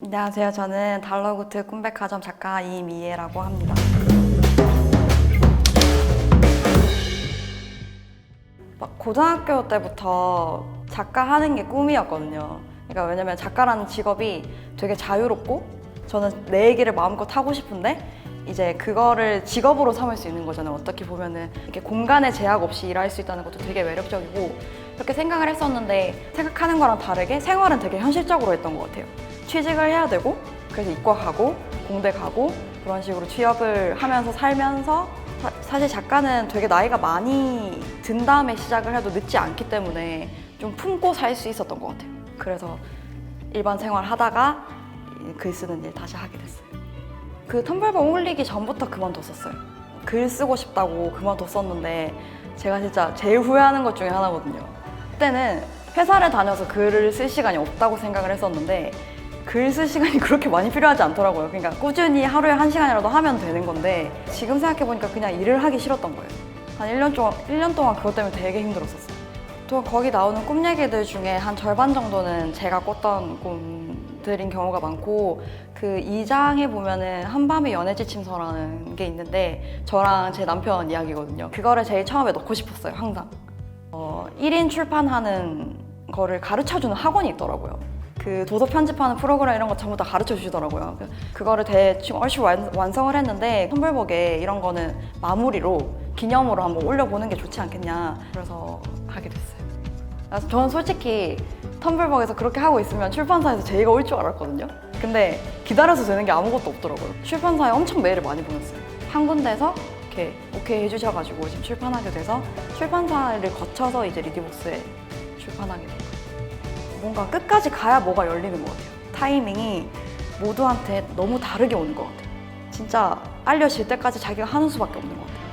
안녕하세요. 저는 달러구트 꿈백화점 작가 이미애라고 합니다. 막 고등학교 때부터 작가 하는 게 꿈이었거든요. 그러니까 왜냐면 작가라는 직업이 되게 자유롭고 저는 내 얘기를 마음껏 하고 싶은데 이제 그거를 직업으로 삼을 수 있는 거잖아요. 어떻게 보면은 이렇게 공간의 제약 없이 일할 수 있다는 것도 되게 매력적이고 그렇게 생각을 했었는데 생각하는 거랑 다르게 생활은 되게 현실적으로 했던 것 같아요. 취직을 해야 되고 그래서 이과 가고 공대 가고 그런 식으로 취업을 하면서 살면서 사, 사실 작가는 되게 나이가 많이 든 다음에 시작을 해도 늦지 않기 때문에 좀 품고 살 수 있었던 것 같아요. 그래서 일반 생활 하다가 이글 쓰는 일 다시 하게 됐어요. 그 텀블벅 올리기 전부터 그만뒀었어요. 글 쓰고 싶다고 그만뒀었는데 제가 진짜 제일 후회하는 것 중에 하나거든요. 그때는 회사를 다녀서 글을 쓸 시간이 없다고 생각을 했었는데 글 쓸 시간이 그렇게 많이 필요하지 않더라고요. 그러니까 꾸준히 하루에 한 시간이라도 하면 되는 건데 지금 생각해보니까 그냥 일을 하기 싫었던 거예요. 한 1년 동안, 1년 동안 그것 때문에 되게 힘들었었어요. 또 거기 나오는 꿈 얘기들 중에 한 절반 정도는 제가 꿨던 꿈들인 경우가 많고 그 2장에 보면은 한밤의 연애 지침서라는 게 있는데 저랑 제 남편 이야기거든요. 그거를 제일 처음에 넣고 싶었어요, 항상. 어, 1인 출판하는 거를 가르쳐주는 학원이 있더라고요. 그 도서 편집하는 프로그램 이런 거 전부 다 가르쳐 주시더라고요. 그- 그거를 대충 얼추 완, 완성을 했는데 텀블벅에 이런 거는 마무리로 기념으로 한번 올려보는 게 좋지 않겠냐. 그래서 하게 됐어요. 그래서 저는 솔직히 텀블벅에서 그렇게 하고 있으면 출판사에서 제의가 올 줄 알았거든요. 근데 기다려서 되는 게 아무것도 없더라고요. 출판사에 엄청 메일을 많이 보냈어요. 한 군데에서 이렇게 오케이 해주셔가지고 지금 출판하게 돼서 출판사를 거쳐서 이제 리디북스에 출판하게 된 거예요. 뭔가 끝까지 가야 뭐가 열리는 것 같아요. 타이밍이 모두한테 너무 다르게 오는 것 같아요. 진짜 알려질 때까지 자기가 하는 수밖에 없는 것 같아요.